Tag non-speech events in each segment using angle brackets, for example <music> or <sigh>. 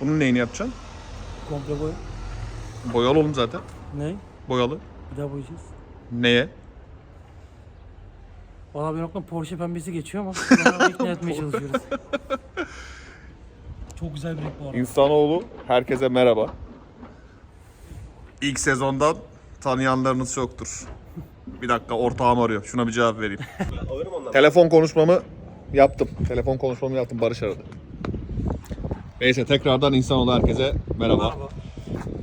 Bunun neyini yapacaksın? Komple boy. Boyalı oğlum zaten. Ne? Boyalı. Bir daha boyayacağız. Neye? Valla benim aklımda Porsche pembesi geçiyor ama <laughs> beraber ikna etmeye çalışıyoruz. <laughs> Çok güzel bir renk bu arada. İnsanoğlu herkese merhaba. İlk sezondan tanıyanlarınız çoktur. Bir dakika ortağım arıyor. Şuna bir cevap vereyim. Telefon konuşmamı yaptım. Telefon konuşmamı yaptım. Barış aradı. Neyse tekrardan insanoğlu herkese merhaba.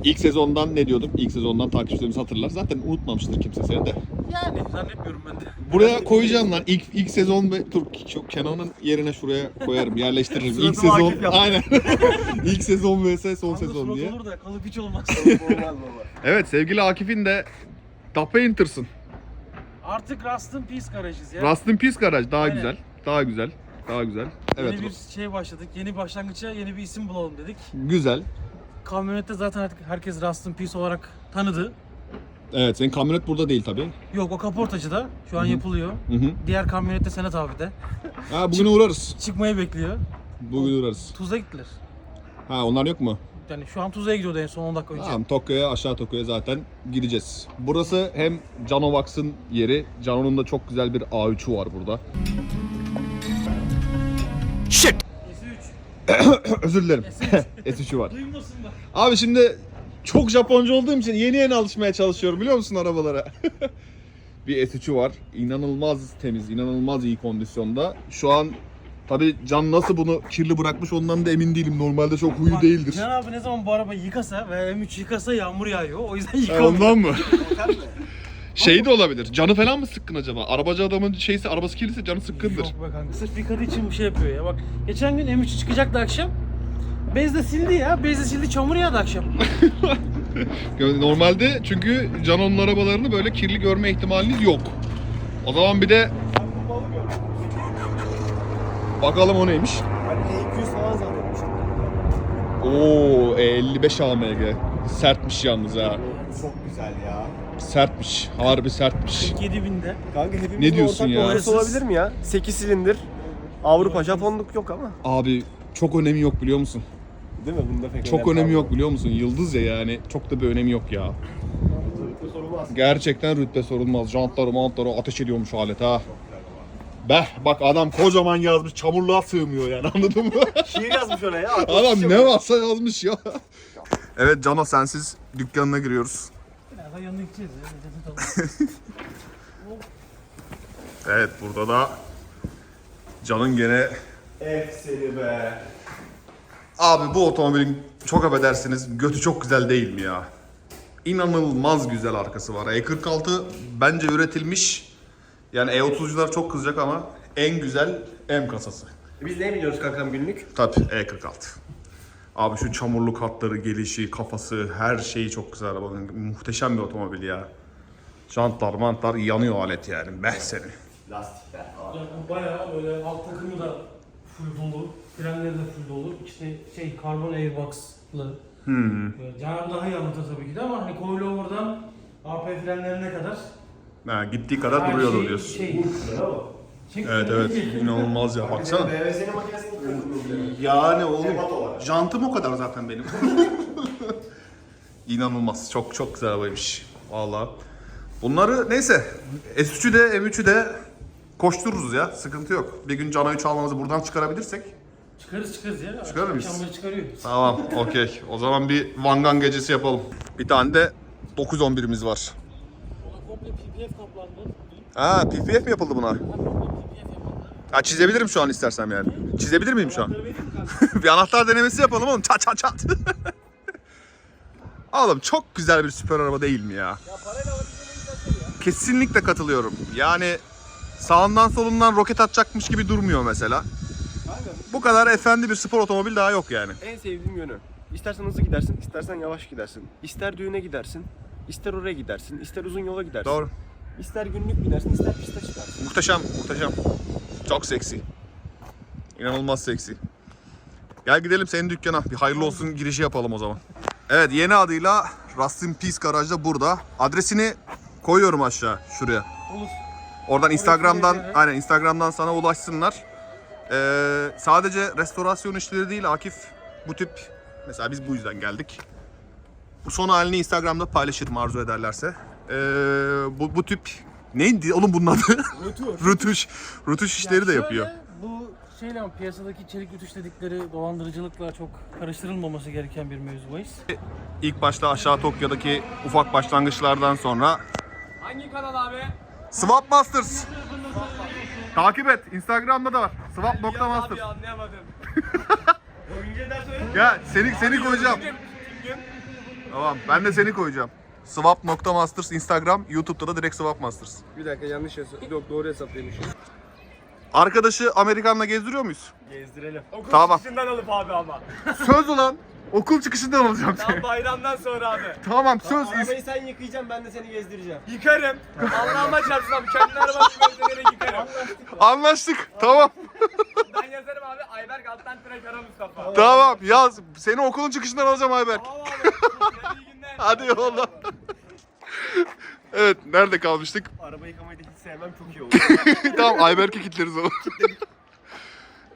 İlk sezondan ne diyordum? İlk sezondan takipçilerimiz hatırlar. Zaten unutmamıştır kimse seni de. Yani zannetmiyorum ben de. Buraya koyacağım lan. İlk ilk sezon ve dur şu Kenan'ın yerine şuraya koyarım. Yerleştiririm. <laughs> ilk Suratıma sezon. Akif yaptı. Aynen. <laughs> ilk sezon vs son sezon Surat diye. olur da kalıp hiç olmaz. Evet sevgili Akif'in de Da Painters'ın. Artık Rust in Peace garajız ya. Rust in Peace garaj daha Aynen. güzel. Daha güzel. Daha güzel. Evet. Yeni bir şey başladık. Yeni başlangıça yeni bir isim bulalım dedik. Güzel. Kamyonette zaten artık herkes Rust in Peace olarak tanıdı. Evet senin kamyonet burada değil tabii. Yok o kaportacıda. Şu an yapılıyor. Hı hı. Diğer kamyonette Senat abi de. Ha bugün uğrarız. Çıkmayı bekliyor. Bugün uğrarız. Tuzla gittiler. Ha onlar yok mu? Yani şu an Tuzla'ya gidiyordu en son 10 dakika önce. Tamam Tokyo'ya aşağı Tokyo'ya zaten gideceğiz. Burası hem Canovax'ın yeri. Cano'nun da çok güzel bir A3'ü var burada. S3. <coughs> Özür dilerim. <coughs> S3. S3'ü var. Duymasın bak. Abi şimdi çok Japonca olduğum için yeni yeni alışmaya çalışıyorum biliyor musun arabalara? <laughs> bir S3'ü var. İnanılmaz temiz, inanılmaz iyi kondisyonda. Şu an tabi Can nasıl bunu kirli bırakmış ondan da emin değilim. Normalde çok huyu Bak, değildir. Can abi ne zaman bu arabayı yıkasa ve M3 yıkasa yağmur yağıyor. O yüzden Ha, yıkamıyor. ondan mı? <laughs> şey de olabilir. Canı falan mı sıkkın acaba? Arabacı adamın şeysi arabası kirliyse canı sıkkındır. Yok be kanka. Sırf yıkadığı için bir şey yapıyor ya. Bak geçen gün M3 çıkacaktı akşam. Bezle sildi ya. Bezle sildi çamur yağdı akşam. <laughs> Normalde çünkü Canon'un arabalarını böyle kirli görme ihtimaliniz yok. O zaman bir de Bakalım o neymiş? Hani E200 falan zannetmiştim. Oo 55 AMG. Sertmiş yalnız ha. Çok güzel ya. Sertmiş. Harbi sertmiş. 7000'de. Kanka hepimizin Ne diyorsun ortak ya? noktası olabilir mi ya? 8 silindir. Avrupa, Japonluk yok ama. Abi çok önemi yok biliyor musun? Değil mi? Bunda pek Çok önemi yok biliyor musun? Yıldız ya yani. Çok da bir önemi yok ya. Gerçekten rütbe sorulmaz. Jantları mantları ateş ediyormuş alet ha. Beh bak adam kocaman yazmış çamurluğa sığmıyor yani <laughs> anladın mı? Şiir yazmış oraya. adam ne varsa yazmış ya. Evet Cano sensiz dükkanına giriyoruz. Yanına gideceğiz ya. <laughs> Evet burada da Can'ın gene Eh seni be. Abi bu otomobilin çok affedersiniz götü çok güzel değil mi ya? İnanılmaz güzel arkası var. E46 bence üretilmiş. Yani E30'cular çok kızacak ama en güzel M kasası. Biz ne biliyoruz kankam günlük? Tabii E46. Abi şu çamurlu katları, gelişi, kafası, her şeyi çok güzel arabanın. Muhteşem bir otomobil ya. Jantlar, mantlar yanıyor alet yani. Beh seni. Lastikler. Yani bu bayağı böyle alt takımı da full dolu. Frenleri de full dolu. İşte şey karbon airbox'lı. Hmm. Canan daha iyi anlatır tabii ki de ama hani coilover'dan AP frenlerine kadar Ha, gittiği kadar her duruyordu şey, diyorsun. Şey, Evet evet inanılmaz ya baksana. Makinesini kırdın. Yani oğlum Sebat olarak. jantım o kadar zaten benim. İnanılmaz. Çok çok güzel arabaymış. Valla. Bunları neyse S3'ü de M3'ü de koştururuz ya. Sıkıntı yok. Bir gün Cano'yu çalmamızı buradan çıkarabilirsek. Çıkarız çıkarız ya. Çıkarır mıyız? Akşam böyle çıkarıyor. Tamam okey. O zaman bir Vangan gecesi yapalım. Bir tane de 911'imiz var. O da komple PPF kaplandı. Ha PPF mi yapıldı buna? Ha çizebilirim şu an istersem yani. Çizebilir miyim şu an? <laughs> Bir anahtar denemesi yapalım oğlum. Çat çat çat. <laughs> oğlum çok güzel bir süper araba değil mi ya? Kesinlikle katılıyorum. Yani sağından solundan roket atacakmış gibi durmuyor mesela. Kanka Bu kadar efendi bir spor otomobil daha yok yani. en sevdiğim yönü. İstersen hızlı gidersin, istersen yavaş gidersin. İster düğüne gidersin, ister oraya gidersin, ister uzun yola gidersin. Doğru. İster günlük gidersin, ister piste çıkarsın. Muhteşem, muhteşem. Çok seksi. İnanılmaz seksi. Gel gidelim senin dükkana. Bir hayırlı olsun girişi yapalım o zaman. Evet yeni adıyla Rust in Peace garajda burada. Adresini koyuyorum aşağı şuraya. Olur. Oradan Instagram'dan koyacağım. aynen Instagram'dan sana ulaşsınlar. Ee, sadece restorasyon işleri değil Akif bu tip Mesela biz bu yüzden geldik. Bu son halini Instagram'da paylaşırım arzu ederlerse. Ee, bu, bu tip neydi oğlum bunun adı? Rötuş. <laughs> Rötuş işleri de şöyle, yapıyor. Bu şeyle piyasadaki çelik ütüş dedikleri dolandırıcılıkla çok karıştırılmaması gereken bir mevzu bahis. İlk başta aşağı Tokyo'daki ufak başlangıçlardan sonra Hangi kanal abi? Swap Masters. Takip et. Instagram'da da var. Swap.masters. anlayamadım. <laughs> Ya seni seni koyacağım. Tamam. Ben de seni koyacağım. Swap.masters Instagram, YouTube'da da direkt Swap Masters. Bir dakika yanlış hesap. Yok doğru hesaplamışım. Arkadaşı Amerikan'la gezdiriyor muyuz? Gezdirelim. Okul Tamam. çıkışından alıp abi ama. Söz ulan. Okul çıkışından alacağım Tam seni. bayramdan sonra abi. Tamam söz. Arabayı sen yıkayacaksın ben de seni gezdireceğim. Yıkarım. Allah'ıma çarpsın abi. Kendi arabamı gözlerine yıkarım. Anlaştık. Tamam. ben yazarım abi. Ayberk alttan tire kara Mustafa. Tamam yaz. Seni okulun çıkışından alacağım Ayberk. Tamam abi. Hadi yolla. <laughs> evet nerede kalmıştık? Araba yıkamayı da hiç sevmem çok iyi oldu. <laughs> tamam Ayberk'e kilitleriz onu.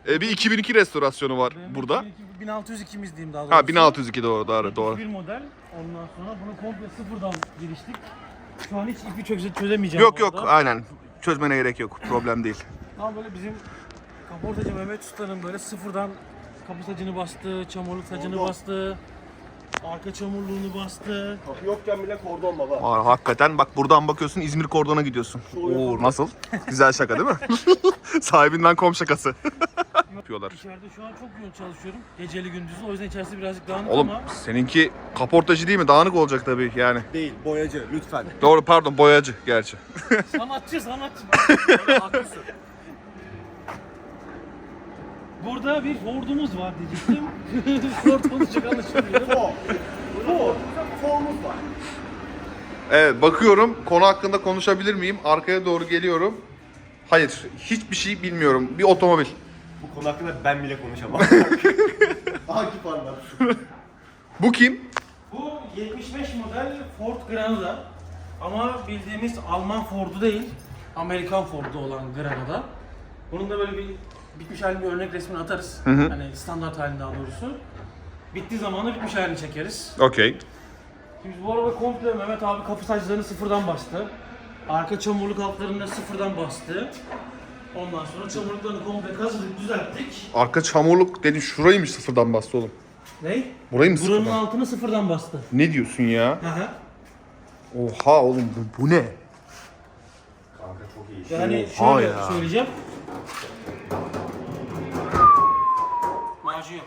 e, bir 2002 restorasyonu var burada. 1602'miz diyeyim daha doğrusu. Ha 1602 doğru doğru doğru. Bir model. Ondan sonra bunu komple sıfırdan geliştik. Şu an hiç ipi çöze, çözemeyeceğim. Yok bu yok arada. aynen. Çözmene gerek yok. Problem değil. Ama böyle bizim kaportacı Mehmet Usta'nın böyle sıfırdan kapı sacını bastı, çamurluk sacını Kordon. Arka çamurluğunu bastı. Kapı yokken bile kordon baba. Aa, hakikaten bak buradan bakıyorsun İzmir Kordon'a gidiyorsun. Oo nasıl? Güzel şaka değil mi? <laughs> Sahibinden kom şakası. <laughs> Yapıyorlar. İçeride şu an çok yoğun çalışıyorum. Geceli gündüzü. O yüzden içerisi birazcık dağınık Oğlum ama seninki kaportacı değil mi? Dağınık olacak tabii yani. Değil boyacı lütfen. Doğru pardon boyacı gerçi. sanatçı sanatçı. <laughs> Haklısın. Burada bir Ford'umuz var diyecektim. <laughs> Ford olacak anlaşılmıyor. Fo. Fo. Formuz var. Evet bakıyorum konu hakkında konuşabilir miyim? Arkaya doğru geliyorum. Hayır hiçbir şey bilmiyorum. Bir otomobil. Bu konu hakkında ben bile konuşamam. <laughs> Akif anlat. Bu kim? Bu 75 model Ford Granada. Ama bildiğimiz Alman Ford'u değil, Amerikan Ford'u olan Granada. Bunun da böyle bir bitmiş halini bir örnek resmini atarız. Hani standart halini daha doğrusu. Bittiği zaman da bitmiş halini çekeriz. Okey. Şimdi bu araba komple Mehmet abi kapı saçlarını sıfırdan bastı. Arka çamurluk altlarını da sıfırdan bastı. Ondan sonra çamurluklarını komple kazıdık, düzelttik. Arka çamurluk dedin şuraymış sıfırdan bastı oğlum. Ne? Burayı mı Buranın sıfırdan? altını sıfırdan bastı. Ne diyorsun ya? Hı hı. Oha oğlum bu, bu ne? Kanka çok iyi. Yani Oha şöyle ya. söyleyeceğim. Macun yok.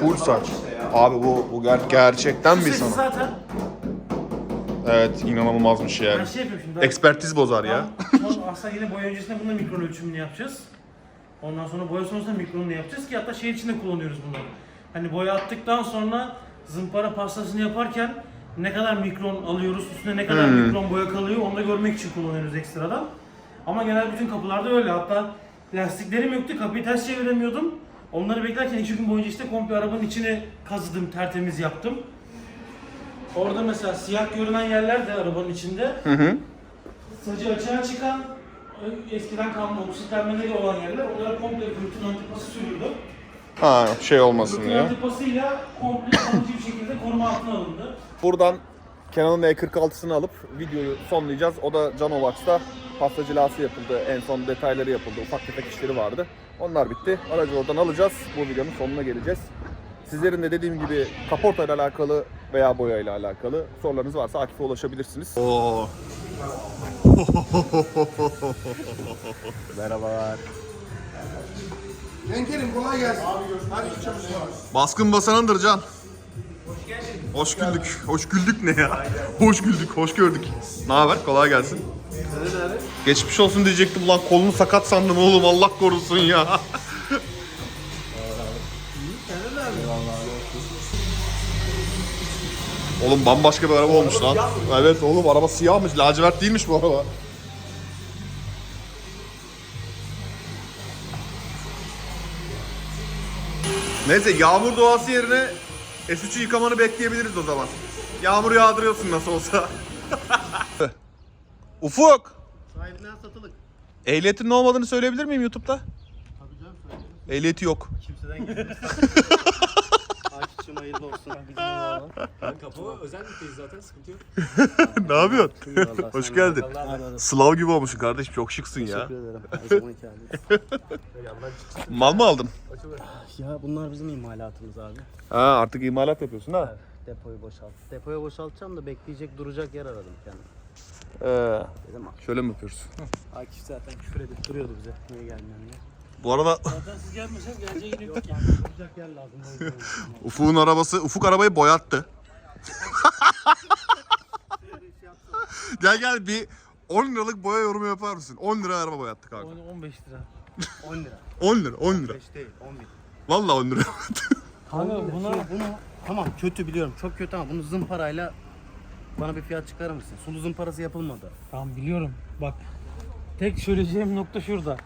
Full saç. Abi bu bu ger- gerçekten bir Sesi sanat. zaten. Evet inanılmazmış Ben yani. şey yapıyorum şimdi. Ekspertiz bozar ya. An <laughs> aslında yine boya öncesinde bunun da mikron ölçümünü yapacağız. Ondan sonra boya sonrasında mikronunu yapacağız ki hatta şehir içinde kullanıyoruz bunları. Hani boya attıktan sonra zımpara pastasını yaparken ne kadar mikron alıyoruz, üstüne ne kadar mikron boya kalıyor onu da görmek için kullanıyoruz ekstradan. Ama genel bütün kapılarda öyle. Hatta lastiklerim yoktu, kapıyı ters çeviremiyordum. Onları beklerken iki gün boyunca işte komple arabanın içini kazıdım, tertemiz yaptım. Orada mesela siyah görünen yerler de arabanın içinde. Hı hı. Sacı açığa çıkan eskiden kalma oksitlenmeleri olan yerler onlara komple gluten antipası sürüldü. Ha şey olmasın Gluten ya. antipasıyla komple kalıcı bir şekilde koruma altına alındı. Buradan Canon'un E46'sını alıp videoyu sonlayacağız. O da Canovax'ta pasta cilası yapıldı. En son detayları yapıldı. Ufak tefek işleri vardı. Onlar bitti. Aracı oradan alacağız. Bu videonun sonuna geleceğiz. Sizlerin de dediğim gibi kaporta ile alakalı veya boya ile alakalı sorularınız varsa Akif'e ulaşabilirsiniz. Oo. <laughs> Merhabalar. Yenkerim kolay gelsin. Hadi Baskın basanındır Can. Hoş güldük. Hoş güldük ne ya? Hoş güldük, hoş gördük. Ne haber? Kolay gelsin. Geçmiş olsun diyecektim lan kolunu sakat sandım oğlum Allah korusun ya. Oğlum bambaşka bir araba olmuş lan. Evet oğlum araba siyahmış, lacivert değilmiş bu araba. Neyse yağmur doğası yerine S3'ü yıkamanı bekleyebiliriz o zaman. Yağmur yağdırıyorsun nasıl olsa. <laughs> Ufuk. Sahibinden satılık. Ehliyetin ne olmadığını söyleyebilir miyim YouTube'da? Tabii canım söyle. Ehliyeti yok. Kimseden gelmez. <laughs> Akif'cim hayırlı olsun. Kapı özel mitteyiz zaten sıkıntı yok. <laughs> ne yapıyorsun? Eyvallah, Hoş sen geldin. Slav gibi olmuşsun kardeşim. Çok şıksın ya. Teşekkür ederim. <laughs> Her zamanki haliniz. Mal mı aldın? Ya bunlar bizim imalatımız abi. Ha artık imalat yapıyorsun ha. Depoyu boşalt. Depoya boşaltacağım da bekleyecek duracak yer aradım kendim. Ee, Dedim şöyle mi yapıyoruz? Akif zaten küfür edip duruyordu bize. Niye gelmiyorsun diye. Bu arada Zaten siz gelmeseniz geleceği yine yok yani. Yer lazım. o <laughs> yüzden. Ufuk'un arabası, Ufuk arabayı boyattı. <laughs> gel gel bir 10 liralık boya yorumu yapar mısın? 10 lira araba boyattık kanka. On- 15 lira. <laughs> 10 lira. 10 lira, 10 lira. 5 değil 11. Vallahi 10 lira. Kanka Buna... buna bunu tamam kötü biliyorum çok kötü ama bunu zımparayla bana bir fiyat çıkarır mısın? Sulu zımparası yapılmadı. Tamam biliyorum. Bak tek söyleyeceğim nokta şurada.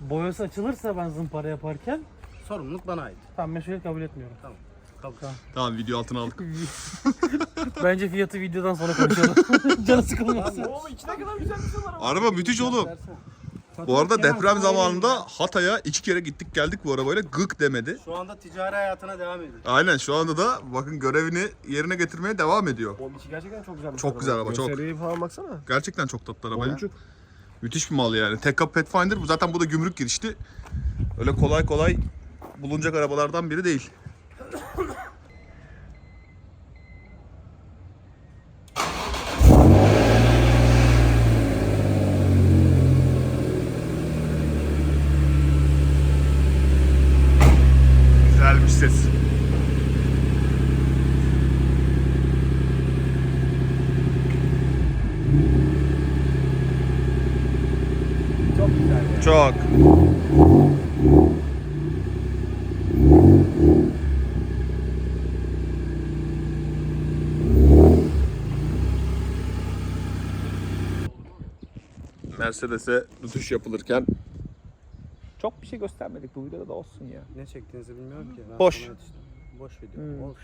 Boyası açılırsa ben zımpara yaparken Sorumluluk bana ait. tamam meşruiyet kabul etmiyorum. Tamam. Kabul. tamam video altına aldık. <laughs> Bence fiyatı videodan sonra konuşalım. <laughs> Canı sıkılmasın. Araba müthiş oğlum. Bu arada deprem zamanında Hatay'a iki kere gittik geldik bu arabayla gık demedi. Şu anda ticari hayatına devam ediyor. Aynen şu anda da bakın görevini yerine getirmeye devam ediyor. Onun içi gerçekten çok güzel. Çok güzel araba çok. Gösteriyi falan baksana. Gerçekten çok tatlı araba ya. Müthiş bir mal yani. Tek kapı Pathfinder bu zaten bu da gümrük girişti. Öyle kolay kolay bulunacak arabalardan biri değil. Güzel bir ses. Çok güzel. ya. Çok. Mercedes'e rütuş yapılırken çok bir şey göstermedik bu videoda da olsun ya. Ne çektiğinizi bilmiyorum ki. Ben Boş. Boş video. Hmm. Olsun.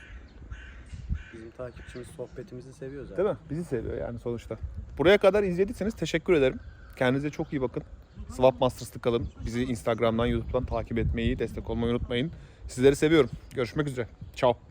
Bizim takipçimiz sohbetimizi seviyor zaten. Değil mi? Bizi seviyor yani sonuçta. Buraya kadar izlediyseniz teşekkür ederim. Kendinize çok iyi bakın. Swap Masters'ta kalın. Bizi Instagram'dan, YouTube'dan takip etmeyi, destek olmayı unutmayın. Sizleri seviyorum. Görüşmek üzere. Ciao.